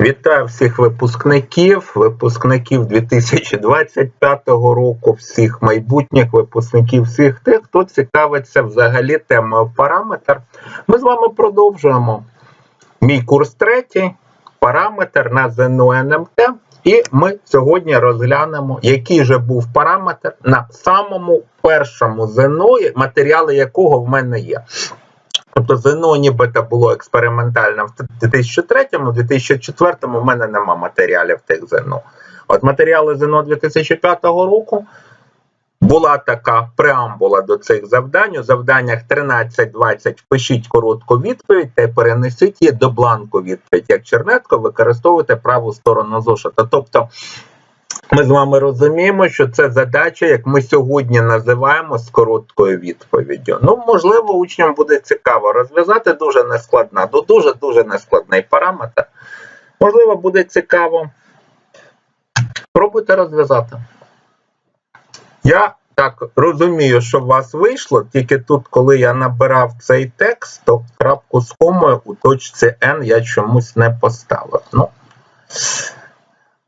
Вітаю всіх випускників, випускників 2025 року, всіх майбутніх випускників, всіх тих, хто цікавиться взагалі темою параметр. Ми з вами продовжуємо мій курс третій, параметр на ЗНО НМТ. І ми сьогодні розглянемо, який же був параметр на самому першому ЗНО, матеріали якого в мене є. Тобто ЗНО нібито було експериментально в 2003-му, в 2004-му в мене нема матеріалів тих ЗНО. От матеріали ЗНО 2005 року була така преамбула до цих завдань. У завданнях 13-20 впишіть коротку відповідь та перенесіть її до бланку відповідь. Як чернетко використовуйте праву сторону зошита. Тобто ми з вами розуміємо, що це задача, як ми сьогодні називаємо з короткою відповіддю. Ну, можливо, учням буде цікаво розв'язати дуже нескладна, ну, дуже дуже нескладний параметр. Можливо, буде цікаво. Пробуйте розв'язати. Я так розумію, що у вас вийшло, тільки тут, коли я набирав цей текст, то крапку з комою у точці N я чомусь не поставив. Ну,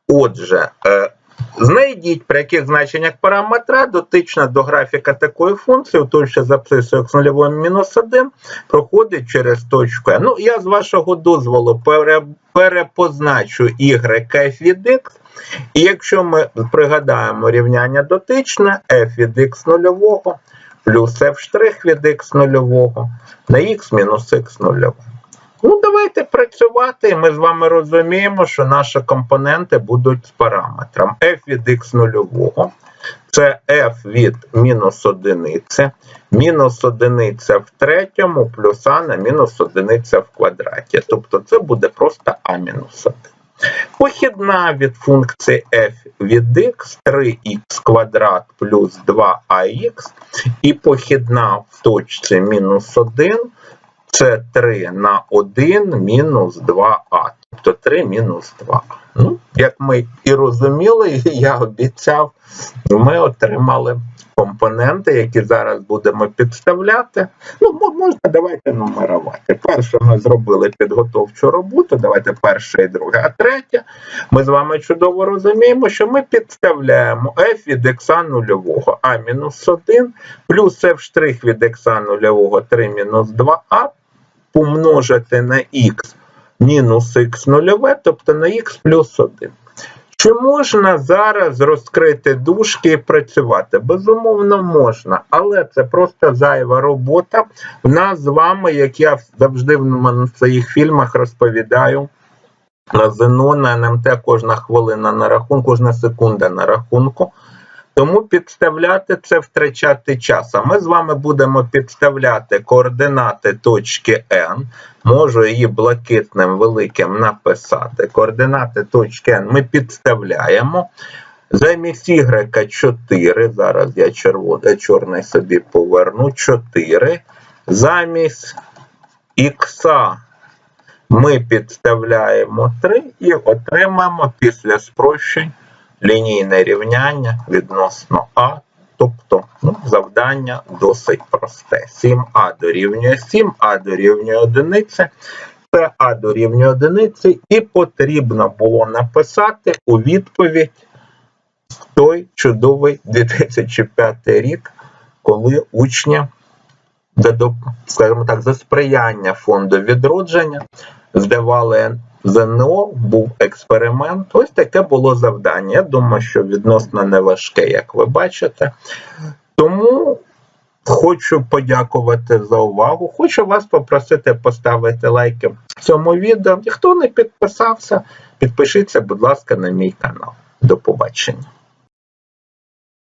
Отже, е, знайдіть, при яких значеннях параметра дотична до графіка такої функції, у той, що записує x 0 мінус 1, проходить через точку. Ну, я з вашого дозволу пере, перепозначу y f від x, і якщо ми пригадаємо рівняння дотичне, f від x нульового плюс f' від x нульового на x мінус x нульового. Ну, давайте працювати. Ми з вами розуміємо, що наші компоненти будуть з параметром f від x нульового. Це f від мінус одиниці, мінус одиниця в третьому, плюс а на мінус одиниця в квадраті. Тобто це буде просто а мінус 1. Похідна від функції f від x 3х квадрат плюс 2ах, і похідна в точці мінус 1 це 3 на 1 мінус 2а. Тобто 3 мінус 2. Ну, як ми і розуміли, я обіцяв, ми отримали компоненти, які зараз будемо підставляти. Ну, можна давайте нумерувати. Перше ми зробили підготовчу роботу, давайте перше і друге. А третє, ми з вами чудово розуміємо, що ми підставляємо f від x нульового а мінус 1 плюс f' від x нульового 3 мінус 2а помножити на х мінус х нульове, тобто на х плюс 1. Чи можна зараз розкрити дужки і працювати? Безумовно, можна, але це просто зайва робота. В нас з вами, як я завжди в своїх фільмах розповідаю, на ЗНО, на НМТ кожна хвилина на рахунку, кожна секунда на рахунку. Тому підставляти це втрачати час. А ми з вами будемо підставляти координати точки N. Можу її блакитним великим написати. Координати точки N ми підставляємо. Замість Y 4. Зараз я червоний, чорний собі поверну 4. Замість Х ми підставляємо 3 і отримаємо після спрощень лінійне рівняння відносно А, тобто ну, завдання досить просте. 7А дорівнює 7, А дорівнює 1, це А дорівнює 1, і потрібно було написати у відповідь в той чудовий 2005 рік, коли учні, скажімо так, за сприяння фонду відродження здавали ЗНО був експеримент. Ось таке було завдання. Я думаю, що відносно неважке, як ви бачите. Тому хочу подякувати за увагу. Хочу вас попросити поставити лайки цьому відео. І хто не підписався, підпишіться, будь ласка, на мій канал. До побачення.